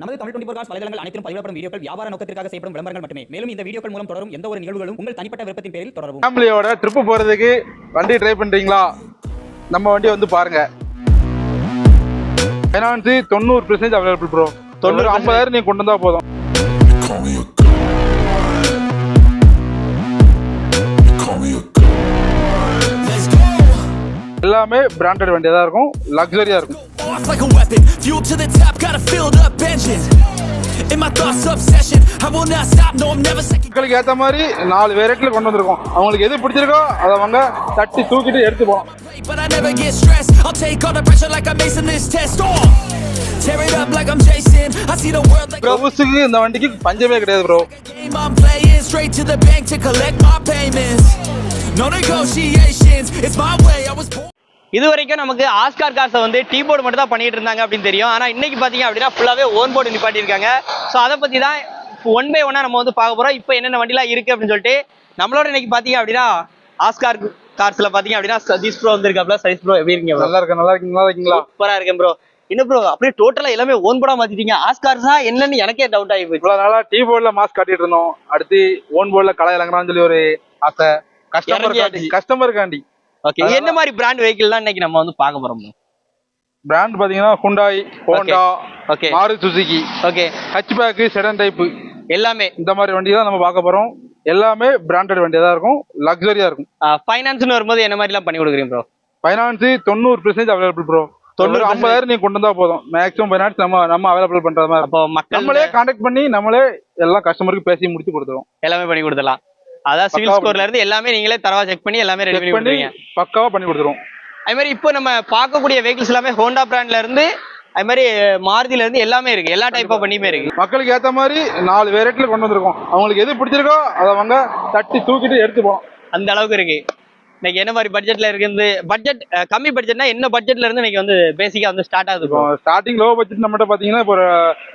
நமது Tamil twenty four cos வலைதளங்கள் அனைத்தும் பதிவிடப்படும் வீடியோக்கள் வியாபார நோக்கத்திற்காக செய்யப்படும் விளம்பரங்கள் மட்டுமே. மேலும் இந்த வீடியோக்கள் மூலம் தொடரும் எந்த ஒரு நிகழ்வுகளும் உங்கள் தனிப்பட்ட விருப்பத்தின் பேரில் தொடரும் ஃபேமிலியோட ட்ரிப்பு போகிறதுக்கு வண்டி ட்ரை பண்ணுறீங்களா நம்ம வண்டி வந்து பாருங்க. ஃபைனான்ஸு தொண்ணூறு பெர்சன்டேஜ் அவைலபிள் ப்ரோ தொண்ணூறு ஐம்பதாயிரம் நீங்கள் கொண்டு வந்தால் போதும். எல்லாமே பிராண்டட் வண்டியாக தான் இருக்கும் லக்ஸரியாக இருக்கும் like a weapon. Fuel to the top, got a filled up engine. In my thoughts, obsession. I will not stop, no, I'm never second. மக்களுக்கு ஏற்ற மாதிரி நாலு வெரைட்டியில் கொண்டு வந்திருக்கோம் அவங்களுக்கு எது பிடிச்சிருக்கோ அதை அவங்க தட்டி தூக்கிட்டு எடுத்து போகலாம் But I never get stressed. I'll take all the pressure like I'm acing this test. Oh, tear it up like I'm Jason. I see the world like ப்ரோஸுக்கு இந்த வண்டிக்கு பஞ்சமே கிடையாது bro I'm playing. Straight to the bank to collect my payments. No negotiations, it's my way. I was born. இது வரைக்கும் நமக்கு Oscar காசை வந்து tea board மட்டும் தான் பண்ணிட்டு இருந்தாங்க அப்படின்னு தெரியும். ஆனா இன்னைக்கு பாத்தீங்க அப்படின்னா ஃபுல்லாவே ஓன் போர்டு நிப்பாட்டியிருக்காங்க. ஸோ அதை பத்தி தான் ஒன் பை ஒன்னா நம்ம வந்து பார்க்க போறோம். இப்போ என்னென்ன வண்டிலாம் இருக்கு அப்படின்னு சொல்லிட்டு நம்மளோட இன்னைக்கு பாத்தீங்க அப்படின்னா ஆஸ்கார் கார்ஸ்ல பாத்தீங்க அப்படின்னா சதீஷ் ப்ரோ வந்திருக்காப்ல. சதீஷ் ப்ரோ எப்படி இருக்கீங்க? நல்லா இருக்கேன். நல்லா இருக்கீங்க நல்லா இருக்கீங்களா? சூப்பரா இருக்கேன் ப்ரோ என்ன ப்ரோ அப்படியே டோட்டலா எல்லாமே ஓன் போர்டா மாத்திட்டீங்க. ஆஸ்கார்ஸா என்னன்னு எனக்கே டவுட் ஆகி போச்சு. இவ்வளோ நாளாக டீ போர்டில் மாஸ்க் காட்டிட்டு இருந்தோம். அடுத்து ஓன் போர்டில் களை இறங்குறான்னு சொல்லி ஒரு ஆசை. கஸ்டமர். கஸ்டமர் காண்டி. ஓகே என்ன மாதிரி பிராண்ட் வெஹிக்கிள் தான் இன்னைக்கு நம்ம வந்து பார்க்க போறோம்? பிராண்ட் பாத்தீங்கன்னா Hyundai Honda Okay. Maruti Suzuki okay hatchback sedan type எல்லாமே. இந்த மாதிரி வண்டி தான் நம்ம பார்க்க போறோம். எல்லாமே பிராண்டட் வண்டியா தான் இருக்கும் லக்ஸரியா இருக்கும். ஃபைனான்ஸ்னு வரும்போது என்ன மாதிரிலாம் பண்ணி கொடுக்குறீங்க ப்ரோ ஃபைனான்ஸ் தொண்ணூறு பெர்சன்டேஜ் அவைலபிள் ப்ரோ தொண்ணூறு 90% ஐம்பதாயிரம் நீங்க கொண்டு வந்தா போதும். மேக்ஸிமம் ஃபைனான்ஸ் நம்ம நம்ம அவைலபிள் பண்ற மாதிரி. நம்மளே கான்டாக்ட் பண்ணி நம்மளே எல்லா கஸ்டமருக்கு பேசி முடிச்சு கொடுத்துருவோம். எல்லாமே பண்ணி கொடுத்துடலாம். அதான் சிவில் ஸ்கோர்ல இருந்து எல்லாமே நீங்களே தரவா செக் பண்ணி எல்லாமே ரெடி பண்ணி கொடுத்துருவீங்க. பக்காவா பண்ணி கொடுத்துருவோம். அது மாதிரி இப்போ நம்ம பார்க்கக்கூடிய வெஹிக்கிள்ஸ் எல்லாமே ஹோண்டா பிராண்ட்ல இருந்து அது மாதிரி மாருதில இருந்து எல்லாமே இருக்கு. எல்லா டைப் ஆஃப் வண்டியுமே இருக்கு. மக்களுக்கு ஏத்த மாதிரி நாலு வெரைட்டில கொண்டு வந்திருக்கோம். அவங்களுக்கு எது பிடிச்சிருக்கோ அதை அவங்க தட்டி தூக்கிட்டு எடுத்து போகலாம் அந்த அளவுக்கு இருக்கு. இன்னைக்கு என்ன மாதிரி பட்ஜெட்ல இருக்கு பட்ஜெட் கம்மி பட்ஜெட்னா என்ன பட்ஜெட்ல இருந்து இன்னைக்கு வந்து பேசிக்கா வந்து ஸ்டார்ட் ஆகுது இப்போ ஸ்டார்டிங் லோ பட்ஜெட் நம்மகிட்ட பாத்தீங்கன்னா இப்போ ஒரு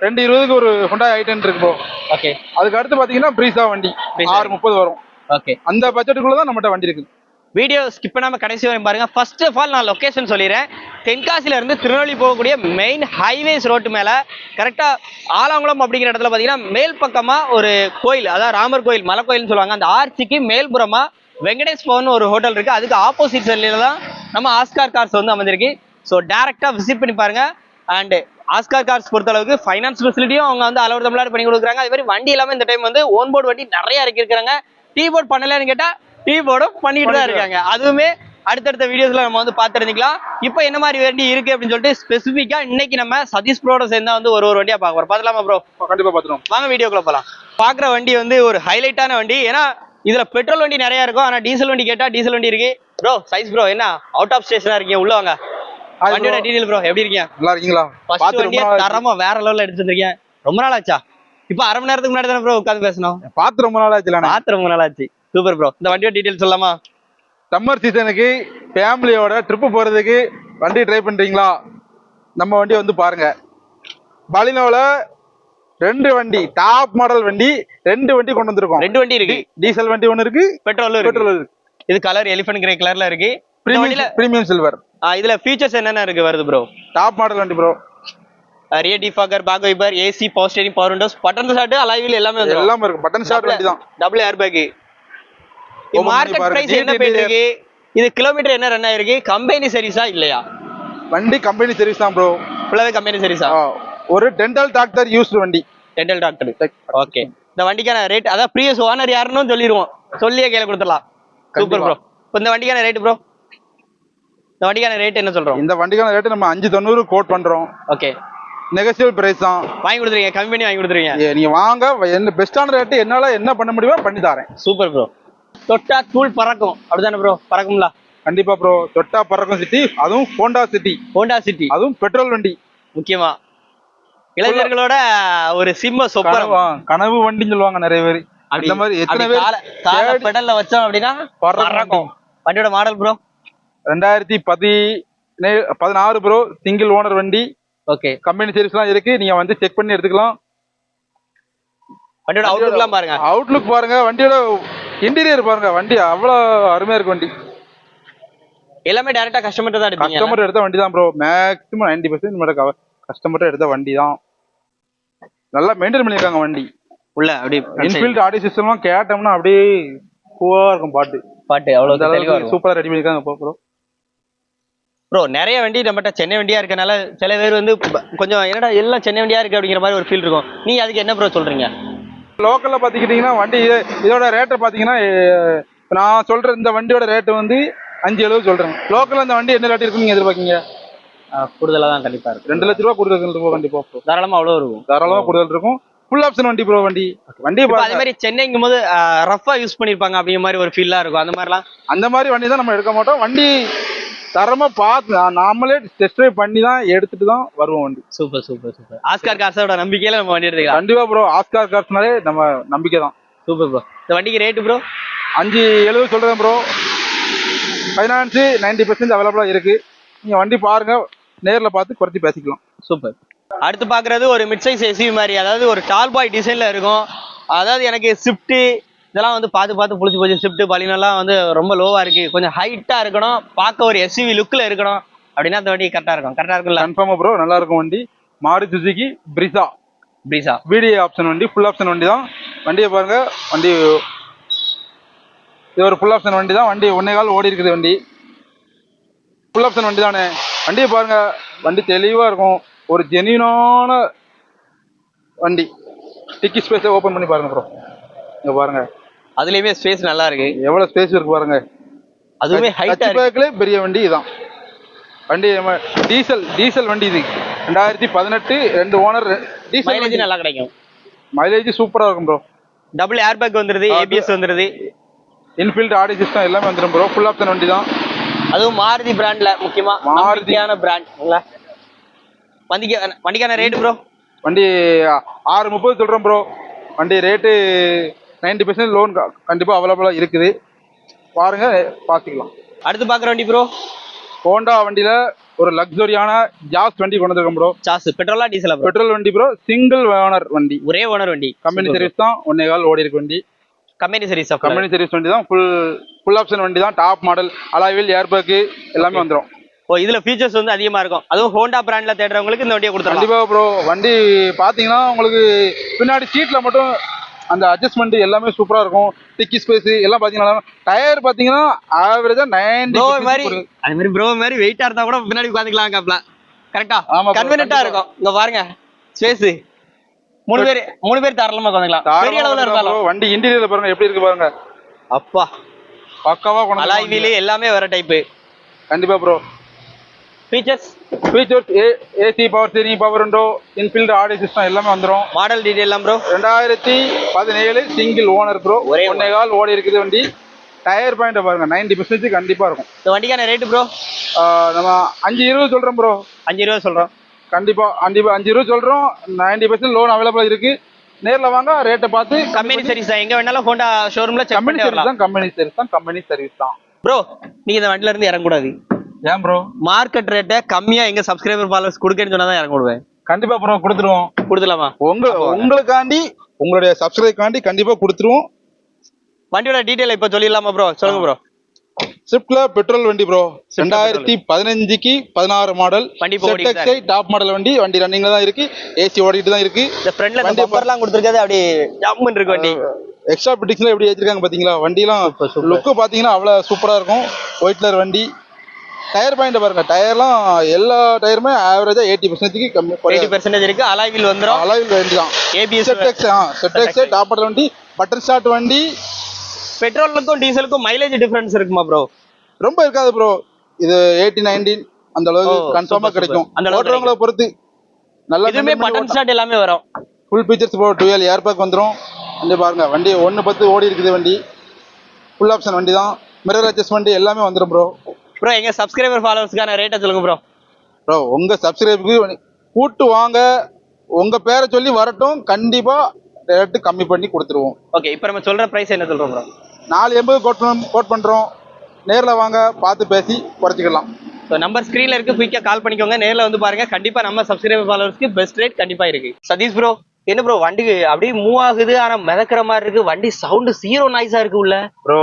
ரெண்டு இருபதுக்கு ஒரு ஹுண்டா ஐட்டன் இருக்கு ஓகே அதுக்கு அடுத்து பாத்தீங்கன்னா பிரீசா வண்டி. ஆறு முப்பது வரும். ஓகே அந்த பட்ஜெட்டுக்குள்ள தான் நம்மகிட்ட வண்டி இருக்கு வீடியோ ஸ்கிப் பண்ணாம கடைசி வரையும் பாருங்க. ஃபர்ஸ்ட் ஆஃப் ஆல் நான் லொகேஷன் சொல்லிடுறேன். தென்காசில இருந்து திருநெல்வேலி போகக்கூடிய மெயின் ஹைவேஸ் ரோட்டு மேல கரெக்டா ஆலாங்குளம் அப்படிங்கிற இடத்துல பாத்தீங்கன்னா மேல் பக்கமா ஒரு கோயில் அதாவது ராமர் கோயில் மலை கோயில்னு சொல்லுவாங்க. அந்த ஆர்ச்சிக்கு மேல்புறமா வெங்கடேஷ் பவன் ஒரு ஹோட்டல் இருக்கு. அதுக்கு ஆப்போசிட் சைட்ல தான் நம்ம ஆஸ்கார் கார்ஸ் வந்து அமைஞ்சிருக்கு. ஸோ டேரக்டா விசிட் பண்ணி பாருங்க. அண்ட் ஆஸ்கார் கார்ஸ் பொறுத்த அளவுக்கு ஃபைனான்ஸ் ஃபெசிலிட்டியும் அவங்க வந்து அளவு தமிழ்நாடு பண்ணி கொடுக்குறாங்க. அதே மாதிரி வண்டி எல்லாமே இந்த டைம் வந்து ஓன் போர்டு வண்டி நிறைய இறக்கிருக்காங்க டீ போர்ட் பண்ணலன்னு கேட்டா டீ போர்டும் பண்ணிட்டு தான் இருக்காங்க. அதுவுமே அடுத்தடுத்த வீடியோஸ்ல நம்ம வந்து பார்த்து தெரிஞ்சுக்கலாம். இப்போ என்ன மாதிரி வண்டி இருக்கு அப்படின்னு சொல்லிட்டு ஸ்பெசிஃபிக்கா இன்னைக்கு நம்ம சதீஷ் ப்ரோட சேர்ந்தா வந்து ஒரு ஒரு வண்டியா பார்க்க போறோம். பார்க்கலாமா ப்ரோ கண்டிப்பா பாத்துருவோம் வாங்க வீடியோக்குள்ள போலாம். பாக்குற வண்டி வந்து ஒரு ஹைலைட்டான வண்டி. ஏன்னா இதுல பெட்ரோல் வண்டி நிறைய இருக்கும். ஆனா டீசல் வண்டி கேட்டா டீசல் வண்டி இருக்கு. ப்ரோ சைஸ் ப்ரோ என்ன? அவுட் ஆஃப் ஸ்டேஷனா இருக்கீங்க? உள்ள வாங்க. வண்டியோட bro. டீடைல் ப்ரோ எப்படி இருக்கீங்க? நல்லா இருக்கீங்களா? ஃபர்ஸ்ட் வண்டியை ஆச்சு. தரமா வேற லெவல்ல எடுத்து வந்திருக்கீங்க. ரொம்ப நாள் ஆச்சா? இப்போ அரை மணி நேரத்துக்கு முன்னாடி தானே ப்ரோ உட்காந்து பேசணும்? பாத்து ரொம்ப நாள் ஆச்சுல பார்த்து ரொம்ப நாள் ஆச்சு. சூப்பர் ப்ரோ இந்த வண்டியோட டீடைல் சொல்லலாமா? சம்மர் சீசனுக்கு ஃபேமிலியோட ட்ரிப்பு போறதுக்கு வண்டி ட்ரை பண்றீங்களா? நம்ம வண்டி வந்து பாருங்க. பலினோல ரெண்டு வண்டி டாப் மாடல் வண்டி ரெண்டு வண்டி கொண்டு வந்திருக்கோம். ரெண்டு வண்டி இருக்கு. டீசல் வண்டி ஒன்னு இருக்கு பெட்ரோல் பெட்ரோல் இருக்கு. இது கலர் எலிஃபென்ட் கிரே கலர்ல இருக்கு. பிரீமியம் சில்வர் இதுல ஃபீச்சர்ஸ் என்னென்ன இருக்கு வருது ப்ரோ டாப் மாடல் வண்டி bro rear defogger back wiper AC power steering power windows button start அலைவில் எல்லாமே வந்துரும். எல்லாமே இருக்கு பட்டன் ஷாட் வண்டி தான் double air bag market. Price என்ன போயிட்டு இருக்கு? இது கிலோமீட்டர் என்ன ரன் ஆயிருக்கு? கம்பெனி சர்வீஸா இல்லையா? வண்டி கம்பெனி சர்வீஸ் தான் ப்ரோ ஃபுல்லாவே கம்பெனி சர்வீஸா ஒரு டென்டல் டாக்டர் யூஸ்டு வண்டி. டென்டல் டாக்டர் ஓகே இந்த வண்டிக்கான ரேட் அதான் ப்ரீவியஸ் ஓனர் யாருன்னு சொல்லிடுவோம் சொல்லியே கையில கொடுத்துடலாம். சூப்பர் ப்ரோ இப்போ இந்த வண்டிக்கான ரேட் ப்ரோ இந்த வண்டிக்கான ரேட் என்ன சொல்றோம்? இந்த வண்டிக்கான ரேட்டு நம்ம அஞ்சு தொண்ணூறு கோட் பண்றோம். ஓகே நெகசியல் பிரைஸ் தான். வாங்கி கொடுத்துருங்க. கம்மி பண்ணி வாங்கி கொடுத்துருங்க. நீங்க வாங்க. என்ன பெஸ்டான ரேட்டு என்னால என்ன பண்ண முடியுமோ பண்ணி தரேன். சூப்பர் ப்ரோ தொட்டா தூள் பறக்கும். அப்படிதானே ப்ரோ பறக்கும்ல? கண்டிப்பா ப்ரோ தொட்டா பறக்கும் சிட்டி அதுவும் ஹோண்டா சிட்டி ஹோண்டா சிட்டி அதுவும் பெட்ரோல் வண்டி. முக்கியமா. இளைஞர்களோட ஒரு சிம்ம சொப்பனம். கனவா வண்டின்னு சொல்லுவாங்க நிறைய பேர். இந்த மாதிரி எத்தனை பேர் பெடல்ல வச்சோம் அப்படின்னா வண்டியோட மாடல் ப்ரோ ரெண்டாயிரத்தி பதி பதினாறு ப்ரோ சிங்கிள் ஓனர் வண்டி. ஓகே கம்பெனி சர்வீஸ்லாம் இருக்கு. நீங்க வந்து செக் பண்ணி எடுத்துக்கலாம். வண்டியோட அவுட்லுக்லாம் பாருங்க. அவுட்லுக் பாருங்க. வண்டியோட இன்டீரியர் பாருங்க. வண்டி அவ்வளவு அருமையா இருக்கு வண்டி. எல்லாமே டைரக்டா கஸ்டமர் தான் கஸ்டமர் எடுத்த வண்டி தான் bro maximum ninety percent customer எடுத்த வண்டி தான் நல்லா மெயின்டைன் பண்ணியிருக்காங்க வண்டி. உள்ள அப்படி இன்ஃபீல்ட் ஆடியோ சிஸ்டம்லாம் கேட்டோம்னா அப்படியே பூவா இருக்கும் பாட்டு. பாட்டு அந்த அவ்வளவு தெளிவா அளவுக்கு இருக்கும். சூப்பரா ரெடி பண்ணிருக்காங்க ப்ரோ ப்ரோ நிறைய வண்டி நம்மகிட்ட சென்னை வண்டியா இருக்கனால சில பேர் வந்து கொஞ்சம் என்னடா எல்லாம் சென்னை வண்டியா இருக்கு அப்படிங்கிற மாதிரி ஒரு ஃபீல் இருக்கும். நீ அதுக்கு என்ன ப்ரோ சொல்றீங்க? லோக்கல்ல பாத்துக்கிட்டீங்கன்னா வண்டி இது- இதோட ரேட்டை பாத்தீங்கன்னா இப்ப நான் சொல்ற இந்த வண்டியோட ரேட்டு வந்து அஞ்சு எழுபது சொல்றேன். லோக்கல்ல இந்த வண்டி என்ன ரேட் இருக்குன்னு எதிர்பார்க்கீங்க? கூடுதலா தான் கண்டிப்பா இருக்கு ரெண்டு லட்ச ரூபா கொடுக்குறது இருக்கும் கண்டிப்பா ப்ரோ தாராளமா அவ்வளவு இருக்கும். தாராளமா கூடுதல் இருக்கும். ஃபுல் ஆப்ஷன் வண்டி ப்ரோ வண்டி. வண்டி அதே. மாதிரி சென்னைங்கும் போது ரஃபா யூஸ் பண்ணிருப்பாங்க அப்படிங்கிற மாதிரி ஒரு ஃபீல்லா இருக்கும். அந்த மாதிரிலாம்? அந்த மாதிரி வண்டி தான் நம்ம எடுக்க மாட்டோம். வண்டி தரமா பார்த்து நாமளே டெஸ்ட் ட்ரைவ் பண்ணி தான் எடுத்துட்டு தான் வருவோம் வண்டி. Super super super. ஆஸ்கார் காசோட நம்பிக்கையில நம்ம வண்டி எடுத்துக்கலாம். கண்டிப்பா ப்ரோ ஆஸ்கார் கார்ஸ்னாலே நம்ம நம்பிக்கை தான். சூப்பர் ப்ரோ இந்த வண்டிக்கு ரேட்டு ப்ரோ அஞ்சு எழுபது சொல்றேன் ப்ரோ ஃபைனான்ஸு நைன்டி பர்சன்ட் அவைலபிளா இருக்கு. நீங்க வண்டி பாருங்க. நேர்ல பார்த்து குறைச்சி பேசிக்கலாம். சூப்பர். அடுத்து பாக்குறது ஒரு மிட் சைஸ் எஸ்யூவி மாதிரி அதாவது ஒரு டால் பாய் டிசைன்ல இருக்கும். அதாவது எனக்கு ஸ்விஃப்ட் இதெல்லாம் வந்து பார்த்து பார்த்து புடிச்சு போச்சு. ஸ்விஃப்ட் பலினெல்லாம் வந்து ரொம்ப லோவா இருக்கு. கொஞ்சம் ஹைட்டா இருக்கணும். பார்க்க ஒரு எஸ்யூவி லுக்ல இருக்கணும். அப்படின்னா அந்த வண்டி கரெக்டா இருக்கும். கரெக்டா இருக்கும்ல? கன்ஃபார்மா ப்ரோ நல்லா இருக்கும் வண்டி. மாரு சுசுகி பிரிசா பிரீசா பிடிஏ ஆப்ஷன் வண்டி ஃபுல் ஆப்ஷன் வண்டி தான். வண்டியை பாருங்க வண்டி இது ஒரு ஃபுல் ஆப்ஷன் வண்டி தான். வண்டி ஒன்னே கால் ஓடி இருக்குது வண்டி. ஃபுல் ஆப்ஷன் வண்டி தானே? வண்டியை பாருங்க. வண்டி தெளிவா இருக்கும். ஒரு ஜெனியூனான வண்டி. டிக்கி ஸ்பேஸை ஓபன் பண்ணி பாருங்க ப்ரோ இங்க பாருங்க. அதுலயுமே ஸ்பேஸ் நல்லா இருக்கு. எவ்வளவு ஸ்பேஸ் இருக்கு பாருங்க. அதுவுமே பேக்ல பெரிய வண்டி இதான். வண்டி டீசல் டீசல் வண்டி இது. ரெண்டாயிரத்தி பதினெட்டு ரெண்டு ஓனர் டீசல் மைலேஜ் நல்லா கிடைக்கும். மைலேஜ் சூப்பரா இருக்கும் ப்ரோ டபுள் ஏர் பேக் வந்துருது ஏபிஎஸ் வந்துருது. இன்ஃபீல்ட் ஆடி சிஸ்டம் எல்லாமே வந்துடும் ப்ரோ ஃபுல் ஆப்ஷன் வண்டி தான். அதுவும் மாருதி பிராண்ட்ல முக்கியமா மாருதி. மாருதியான பிராண்ட் வண்டிக்கு வண்டிக்கான ரேட் ப்ரோ வண்டி ஆறு முப்பது சொல்றோம் ப்ரோ வண்டி ரேட்டு நைன்டி பர்சன்ட் லோன் கண்டிப்பா அவைலபிளா இருக்குது. பாருங்க பார்த்துக்கலாம் அடுத்து பாக்குற வண்டி ப்ரோ ஹோண்டா வண்டியில ஒரு லக்ஸரியான ஜாஸ் வண்டி கொண்டு வந்திருக்கோம் ப்ரோ சாஸ் பெட்ரோலா டீசலா பெட்ரோல் வண்டி ப்ரோ சிங்கிள் ஓனர் வண்டி. ஒரே ஓனர் வண்டி. கம்பெனி சர்வீஸ் தான் ஒன்னே கால் ஓடி இருக்கு வண்டி. கம்பெனி சர்வீஸ் கம்பெனி சர்வீஸ் வண்டி தான் ஃபுல் ஃபுல் ஆப்ஷன் வண்டி தான் டாப் மாடல் அலாவில் ஏர்பேக்கு எல்லாமே வந்துடும் ஓ இதுல ஃபீச்சர்ஸ் வந்து அதிகமா இருக்கும். அதுவும் ஹோண்டா பிராண்ட்ல தேடுறவங்களுக்கு இந்த வண்டியை கொடுத்துடலாம். கண்டிப்பா ப்ரோ வண்டி பாத்தீங்கன்னா உங்களுக்கு பின்னாடி சீட்ல மட்டும் அந்த அட்ஜஸ்ட்மெண்ட் எல்லாமே சூப்பரா இருக்கும். டிக்கி ஸ்பேஸ் எல்லாம் பாத்தீங்கன்னா டயர் பாத்தீங்கன்னா ஆவரேஜா நைன்டி ப்ரோ மாதிரி அது மாதிரி ப்ரோ மாதிரி வெயிட்டா இருந்தா கூட பின்னாடி உட்காந்துக்கலாம் காப்ல கரெக்டா ஆமா bro, கன்வீனியன்ட்டா. இருக்கும். இங்க பாருங்க. ஸ்பேஸ் மூணு பேர் மூணு பேர் தாராளமா உட்காந்துக்கலாம் பெரிய அளவுல இருந்தாலும். வண்டி இன்டீரியர்ல பாருங்க எப்படி இருக்கு பாருங்க. அப்பா. பக்காவா கொண்டு அலாய். வீலு எல்லாமே வர டைப்பு கண்டிப்பா bro features features AC power steering power window inbuilt audio system எல்லாமே வந்துடும் மாடல் டீடைல் எல்லாம் ப்ரோ ரெண்டாயிரத்தி பதினேழு சிங்கிள் ஓனர் ப்ரோ ஒரே ஒன்னே கால் ஓடி இருக்குது வண்டி. டயர் பாயிண்ட் பாருங்க நைன்டி பர்சன்டேஜ் கண்டிப்பா இருக்கும். இந்த வண்டிக்கான ரேட்டு ப்ரோ நம்ம அஞ்சு இருபது சொல்றோம் ப்ரோ அஞ்சு ரூபா சொல்றோம். கண்டிப்பா கண்டிப்பா. அஞ்சு இருபது சொல்றோம். நைன்டி பர்சன்ட் லோன் அவைலபிள் இருக்கு. நேர்ல வாங்க ரேட்டை பார்த்து கம்பெனி சர்வீஸ் தான். எங்க வேணாலும் ஹோண்டா ஷோரூம்ல கம்பெனி சர்வீஸ் தான் கம்பெனி சர்வீஸ் தான் கம்பெனி சர்வீஸ் தான். ப்ரோ நீங்க இந்த வண்டில இருந்து இறங்கக்கூடாது. ஏன் ப்ரோ மார்க்கெட் ரேட்டை கம்மியா எங்க சப்ஸ்கிரைபர் ஃபாலோவர்ஸ் கொடுக்கன்னு சொன்னா தான் இறங்க விடுவேன் கண்டிப்பா ப்ரோ கொடுத்துருவோம். கொடுத்துலாமா உங்க உங்களுக்காண்டி உங்களுடைய சப்ஸ்கிரைப்காண்டி கண்டிப்பா கொடுத்துருவோம். வண்டியோட டீடைல் இப்ப சொல்லிடலாமா ப்ரோ சொல்லுங்க ப்ரோ ஸ்விஃப்ட்ல பெட்ரோல் வண்டி ப்ரோ ரெண்டாயிரத்தி பதினஞ்சுக்கு பதினாறு மாடல் வண்டி இருக்கு. டாப் மாடல் வண்டி. வண்டி ரன்னிங்ல தான் இருக்கு. ஏசி ஓடிட்டு தான் இருக்கு. இந்த ஃப்ரண்ட்ல இந்த வண்டி பம்பர்லாம் கொடுத்துருக்காது அப்படியே ஜம்முன்னு இருக்கு வண்டி. எக்ஸ்ட்ரா பிட்டிங்ஸ்ல எப்படி வச்சிருக்காங்க பாத்தீங்களா? வண்டிலாம் லுக்கு பாத்தீங்கன்னா அவ்வளவு சூப்பரா இருக்கும். ஒயிட் கலர் வண்டி. டயர் பாயிண்ட் பாருங்க. டயர்லாம் எல்லா டயருமே ஆவரேஜா எயிட்டி பர்சன்டேஜ்க்கு கம்மி எயிட்டி பெர்சன்டேஜ் இருக்கு. அலாய் வீல் வந்துரும். அளவில் வண்டி தான். ஏபிஎஸ் செட் எக்ஸ் ஆ செட் எக்ஸ் டாப் மாடல் வண்டி. பட்டர் ஸ்டார்ட் வண்டி. பெட்ரோலுக்கும் டீசலுக்கும் மைலேஜ் டிஃபரன்ஸ் இருக்குமா ப்ரோ ரொம்ப இருக்காது ப்ரோ இது எயிட்டி நைன்டீன் அந்த அளவுக்கு கன்ஃபார்மா கிடைக்கும். அந்த ஓட்டுறவங்கள பொறுத்து நல்லா இதுவுமே பட்டன் ஸ்டார்ட் எல்லாமே வரும். Full features bro dual air bag வந்துடும் வண்டி பாருங்க வண்டி ஒன்று பத்து ஓடி இருக்குது வண்டி. ஃபுல் ஆப்ஷன் வண்டி தான் மிரர் அட்ஜஸ்ட்மெண்ட் எல்லாமே வந்துடும் ப்ரோ ப்ரோ எங்க சப்ஸ்கிரைபர் ஃபாலோவர்ஸ்க்கான ரேட்டை சொல்லுங்க ப்ரோ ப்ரோ உங்க சப்ஸ்கிரைபுக்கு கூட்டு வாங்க. உங்க பேரை சொல்லி வரட்டும். கண்டிப்பா ரேட்டு கம்மி பண்ணி கொடுத்துருவோம். ஓகே இப்போ நம்ம சொல்ற பிரைஸ் என்ன சொல்றோம் ப்ரோ நாலு எண்பது கோட் கோட் பண்றோம். நேர்ல வாங்க பார்த்து பேசி குறைச்சிக்கலாம். ஸோ நம்பர் ஸ்க்ரீன்ல இருக்கு குயிக்காக கால் பண்ணிக்கோங்க. நேர்ல வந்து பாருங்க கண்டிப்பா நம்ம சப்ஸ்கிரைபர் ஃபாலோவர்ஸ்க்கு பெஸ்ட் ரேட் கண்டிப்பா இருக்கு. சதீஷ் ப்ரோ என்ன ப்ரோ வண்டிக்கு அப்படியே மூவ் ஆகுது ஆனா மிதக்கிற மாதிரி இருக்கு. வண்டி சவுண்ட் ஜீரோ நாய்ஸா இருக்கு உள்ள. ப்ரோ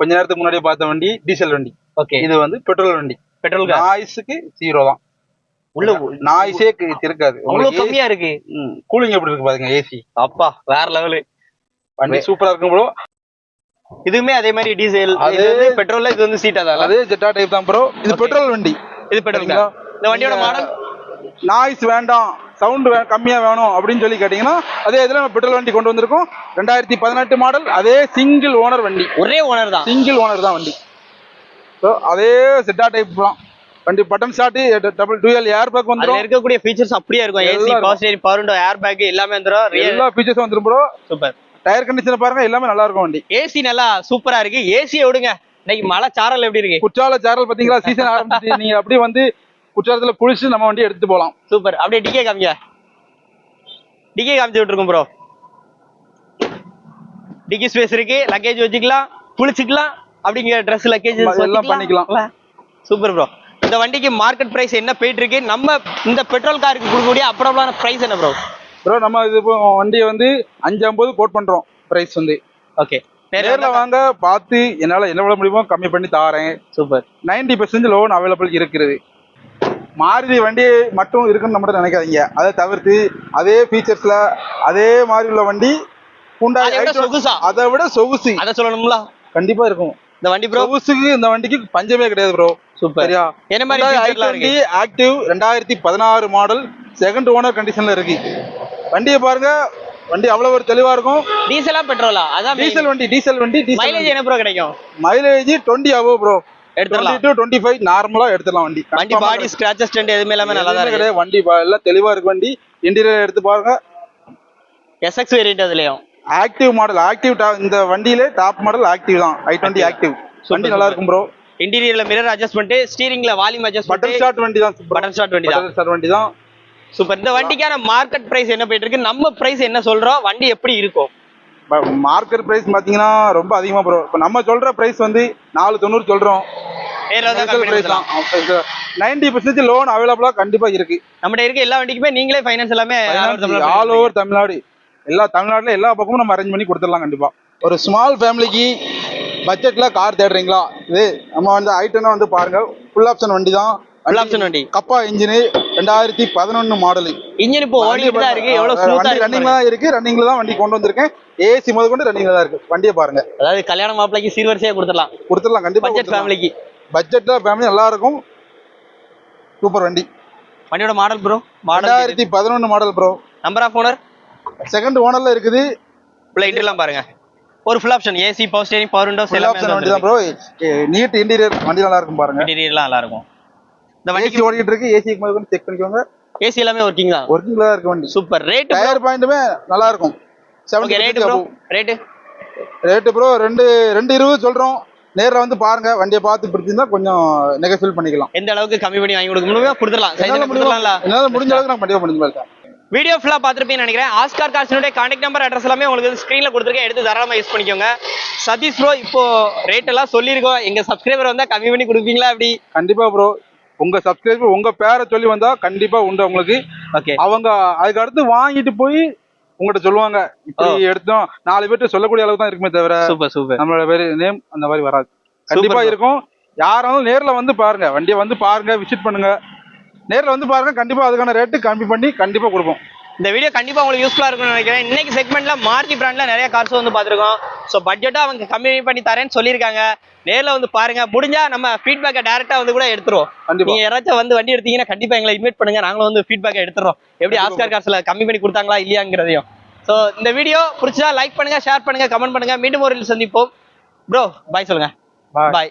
கொஞ்ச நேரத்துக்கு முன்னாடி பார்த்த வண்டி டீசல் வண்டி. ஓகே இது வந்து பெட்ரோல் வண்டி. பெட்ரோல் நாய்ஸுக்கு ஜீரோ தான். உள்ள நாய்ஸே இருக்காது அவ்வளவு கம்மியா இருக்கு. கூலிங் எப்படி இருக்கு பாருங்க ஏசி அப்பா வேற லெவலு வண்டி சூப்பரா இருக்கும் ப்ரோ இதுவுமே அதே மாதிரி டீசல் அது- அது பெட்ரோல்ல இது வந்து சீட்டா தான் அதே ஜெட்டா டைப் தான் ப்ரோ இது பெட்ரோல் வண்டி. இது பெட்ரோல்? இந்த வண்டியோட மாடல் நாய்ஸ் வேண்டாம். சவுண்ட் கம்மியா வேணும் அப்படின்னு சொல்லி கேட்டீங்கன்னா அதே இதுல நம்ம பெட்ரோல் வண்டி கொண்டு வந்திருக்கோம். ரெண்டாயிரத்தி பதினெட்டு மாடல் அதே சிங்கிள் ஓனர் வண்டி. ஒரே ஓனர் தான். சிங்கிள் ஓனர் தான் வண்டி. ஸோ அதே செட்டா டைப் தான். வண்டி button start double dual air bag வந்துரும். இருக்கக்கூடிய ஃபீச்சர்ஸ் அப்படியே இருக்கும். AC power steering power window air bag எல்லாமே வந்துரும். ரியல் எல்லா ஃபீச்சர்ஸும் வந்துரும் ப்ரோ சூப்பர் டயர் கண்டிஷன் பாருங்க எல்லாமே நல்லா இருக்கும் வண்டி. ஏசி நல்லா சூப்பரா இருக்கு. ஏசியை விடுங்க. இன்னைக்கு மழை சாரல் எப்படி இருக்கு? குற்றால சேரல் பாத்தீங்களா? சீசன் ஆரம்பிச்சு நீங்க அப்படியே வந்து குற்றாலத்துல குளிச்சு நம்ம வண்டி எடுத்துட்டு போலாம் சூப்பர் அப்படியே டிகே காமிங்க. டிகே காமிச்சு விட்டுருக்கோம் ப்ரோ டிகி ஸ்பேஸ் இருக்கு. லக்கேஜ் வச்சுக்கலாம். குளிச்சுக்கலாம். அப்படிங்கிற ட்ரெஸ் லக்கேஜ் எல்லாம் பண்ணிக்கலாம். சூப்பர் ப்ரோ இந்த வண்டிக்கு மார்க்கெட் பிரைஸ் என்ன போயிட்டு இருக்கு? நம்ம இந்த பெட்ரோல் காருக்கு கொடுக்கக்கூடிய அப்புறமான பிரைஸ் என்ன ப்ரோ ப்ரோ நம்ம இது இப்போ வண்டியை வந்து அஞ்சு ஐம்பது கோட் பண்றோம். பிரைஸ் வந்து. ஓகே நேர்ல வாங்க பார்த்து என்னால என்ன முடியுமோ கம்மி பண்ணி தாரேன். Super ninety percent loan available இருக்கிறது. மாருதி வண்டி மட்டும் இருக்குன்னு நம்ம நினைக்காதீங்க. அதை தவிர்த்து அதே ஃபீச்சர்ஸ்ல அதே மாதிரி உள்ள வண்டி Hyundai அதை விட i20 சொகுசா? அதை விட சொகுசு. அத சொல்லணும்ல கண்டிப்பா இருக்கும். இந்த வண்டி ப்ரோ சொகுசுக்கு இந்த வண்டிக்கு பஞ்சமே கிடையாது ப்ரோ சூப்பர் சரியா? என்ன மாதிரி ஆக்டிவ் ரெண்டாயிரத்தி பதினாறு மாடல் செகண்ட் ஓனர் கண்டிஷன்ல இருக்கு. வண்டியை பாருங்க. வண்டி அவ்வளவு ஒரு தெளிவா இருக்கும். டீசலா பெட்ரோலா அதான் டீசல் வண்டி டீசல் வண்டி மைலேஜ் என்ன ப்ரோ கிடைக்கும்? மைலேஜ் டுவெண்ட்டி அபோவ் ப்ரோ எடுத்துடலாம். டு டுவெண்ட்டி ஃபைவ் நார்மலா எடுத்துடலாம் வண்டி. வண்டி. பாடி ஸ்கிராச்சஸ் டென்ட் எதுவுமே எல்லாமே நல்லா தான் இருக்கு. வண்டி எல்லாம் தெளிவா இருக்கு வண்டி. இன்டீரியர் எடுத்து பாருங்க. எஸ்எக்ஸ் வேரியன்ட் அதுலயும். ஆக்டிவ் மாடல் ஆக்டிவ் இந்த வண்டியிலே டாப் மாடல் ஆக்டிவ் தான். ஐ டுவெண்ட்டி ஆக்டிவ் வண்டி நல்லா இருக்கும் ப்ரோ இன்டீரியர்ல மிரர் அட்ஜஸ்ட் பண்ணிட்டு ஸ்டீரிங்ல வால்யூம் அட்ஜஸ்ட் பட்டன் ஸ்டார்ட் வண்டி தான் பட்டன் ஸ்டார்ட் வண்டி தான். ஸ்டார்ட் வண்டி தான். சூப்பர் இந்த வண்டிக்கான மார்க்கெட் பிரைஸ் என்ன போயிட்டு இருக்கு நம்ம பிரைஸ் என்ன சொல்றோம்? வண்டி எப்படி இருக்கும்? மார்க்கெட் பிரைஸ் பாத்தீங்கன்னா ரொம்ப அதிகமா ப்ரோ இப்போ நம்ம சொல்ற பிரைஸ் வந்து நாலு தொண்ணூறு சொல்றோம். நைன்டி பர்சன்டேஜ் லோன் அவைலபிளா கண்டிப்பா இருக்கு. நம்மகிட்ட இருக்க. எல்லா வண்டிக்குமே நீங்களே ஃபைனான்ஸ் எல்லாமே ஆல் ஓவர் தமிழ்நாடு. எல்லா தமிழ்நாட்டுல எல்லா பக்கமும் நம்ம அரேஞ்ச் பண்ணி கொடுத்துடலாம் கண்டிப்பா. ஒரு ஸ்மால் ஃபேமிலிக்கு பட்ஜெட்ல கார் தேடுறீங்களா? இது நம்ம வந்து ஐட்டனா வந்து பாருங்க. ஃபுல் ஆப்ஷன் வண்டி தான் option வண்டி. கப்பா இன்ஜின் ரெண்டாயிரத்தி பதினொன்னு மாடல் இன்ஜின் இப்போ ஓடிட்டு தான் இருக்கு. எவ்வளவு ஸ்மூத்தா ரன்னிங்ல தான் இருக்கு ரன்னிங்ல தான் வண்டி கொண்டு வந்திருக்கேன். ஏசி முதல் கொண்டு ரன்னிங்ல தான் இருக்கு. வண்டியை பாருங்க. அதாவது கல்யாண மாப்பிளைக்கு சீர்வரிசையா கொடுத்துடலாம். கொடுத்துடலாம். கண்டிப்பா பட்ஜெட் ஃபேமிலிக்கு பட்ஜெட்ல ஃபேமிலி நல்லா இருக்கும் சூப்பர் வண்டி. வண்டியோட மாடல் ப்ரோ ரெண்டாயிரத்தி பதினொன்னு model bro number of owner second ஓனர்ல இருக்குது. இன்டர்லாம் பாருங்க. ஒரு full option AC power steering power windows எல்லாமே ஆப்ஷன் வண்டி தான் ப்ரோ நீட் இன்டீரியர் வண்டி நல்லா இருக்கும் பாருங்க. இன்டீரியர்லாம் நல்லா இருக்கும் இந்த வண்டிக்கு ஓடிட்டு இருக்கு ஏசி முதல் செக் பண்ணிக்கோங்க. ஏசி எல்லாமே ஒர்க்கிங் தான். ஒர்க்கிங்ல தான் இருக்கு வண்டி. சூப்பர் ரேட் டயர் பாயிண்ட்டுமே நல்லா இருக்கும் okay rate bro rate rate bro ரெண்டு ரெண்டு இருபது சொல்றோம். நேர்ல வந்து பாருங்க. வண்டியை பார்த்து பிடிச்சிருந்தா கொஞ்சம் நெகோசியல் பண்ணிக்கலாம். எந்த அளவுக்கு கம்மி பண்ணி வாங்கி கொடுக்க முடியுமோ கொடுத்துடலாம். என்னால முடிஞ்ச அளவுக்கு நான் கண்டிப்பா முடிஞ்ச வீடியோ ஃபுல்லா பார்த்துருப்பீங்கன்னு நினைக்கிறேன். ஆஸ்கார் கார்ஸினுடைய கான்டாக்ட் நம்பர் அட்ரஸ் எல்லாமே உங்களுக்கு ஸ்க்ரீன்ல கொடுத்துருக்கேன். எடுத்து தாராளமா யூஸ் பண்ணிக்கோங்க. சதீஷ் ப்ரோ இப்போ ரேட் எல்லாம் சொல்லியிருக்கோம். எங்க சப்ஸ்கிரைபர் வந்தா கம்மி பண்ணி கொடுப்பீங்களா அப்படி கண்டிப்பா ப்ரோ உங்க சப்ஸ்கிரைபர் உங்க பேரை சொல்லி வந்தா கண்டிப்பா உண்டு உங்களுக்கு ஓகே அவங்க அதுக்கு அடுத்து வாங்கிட்டு போய் உங்கள்கிட்ட சொல்லுவாங்க. இப்படி எடுத்தோம். நாலு பேர்ட்ட சொல்லக்கூடிய அளவுக்கு தான் இருக்குமே தவிர சூப்பர் சூப்பர் நம்மளோட பேரு நேம் அந்த மாதிரி வராது. கண்டிப்பா. இருக்கும். யாராலும் நேர்ல வந்து பாருங்க. வண்டியை வந்து பாருங்க. விசிட் பண்ணுங்க. நேர்ல வந்து பாருங்க கண்டிப்பா அதுக்கான ரேட்டு கம்மி பண்ணி கண்டிப்பா கொடுப்போம். இந்த வீடியோ கண்டிப்பா உங்களுக்கு யூஸ்ஃபுல்லா இருக்கும்னு நினைக்கிறேன். இன்னைக்கு செக்மெண்ட்ல மாருதி பிராண்ட்ல நிறைய கார்ஸ் வந்து பார்த்திருக்கோம். ஸோ பட்ஜெட்டா அவங்க கம்மி பண்ணி தரேன்னு சொல்லியிருக்காங்க. நேர்ல வந்து பாருங்க. முடிஞ்சா நம்ம ஃபீட்பேக்கை டேரக்டா வந்து கூட எடுத்துருவோம். கண்டிப்பா. நீங்க யாராச்சும் வந்து வண்டி எடுத்தீங்கன்னா கண்டிப்பா எங்களை இன்வைட் பண்ணுங்க. நாங்களும் வந்து ஃபீட்பேக்கை எடுத்துறோம் எப்படி ஆஸ்கார் கார்ஸ்ல கம்மி பண்ணி கொடுத்தாங்களா இல்லையாங்கிறதையும். ஸோ இந்த வீடியோ பிடிச்சா லைக் பண்ணுங்க ஷேர் பண்ணுங்க கமெண்ட் பண்ணுங்க. மீண்டும் ஒரு சந்திப்போம். ப்ரோ பாய் சொல்லுங்க. Bye. பாய்